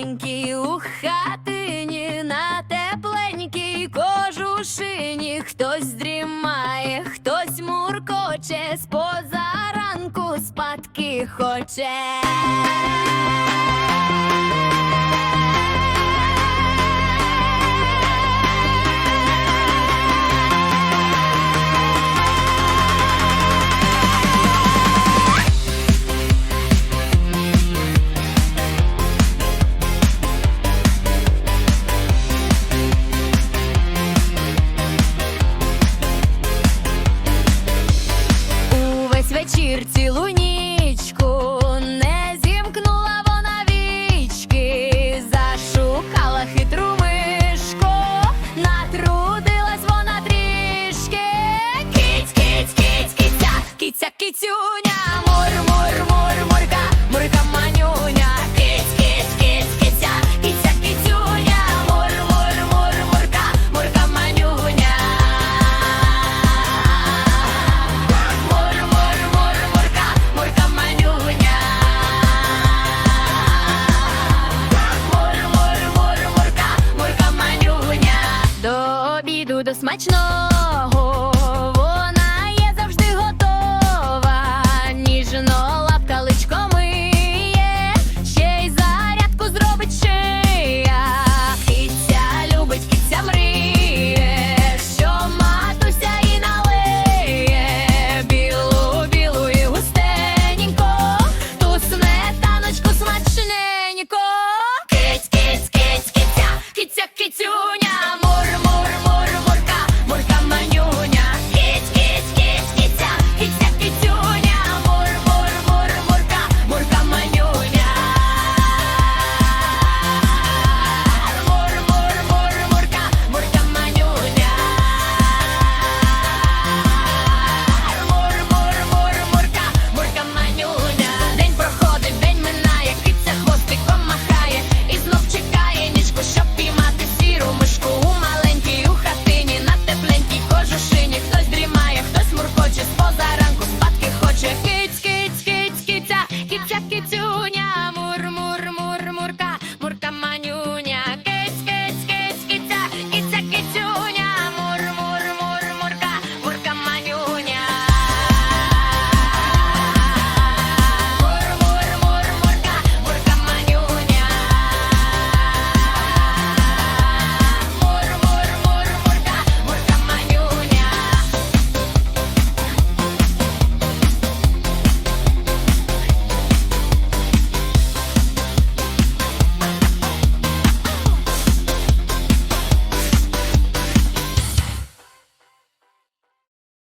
тихенький у хатині, на тепленькій кожушині, хтось дрімає, хтось муркоче, з позаранку спадки хоче. вечір цілу нічку. смачно. Jackie, Jackie, Jackie Jr.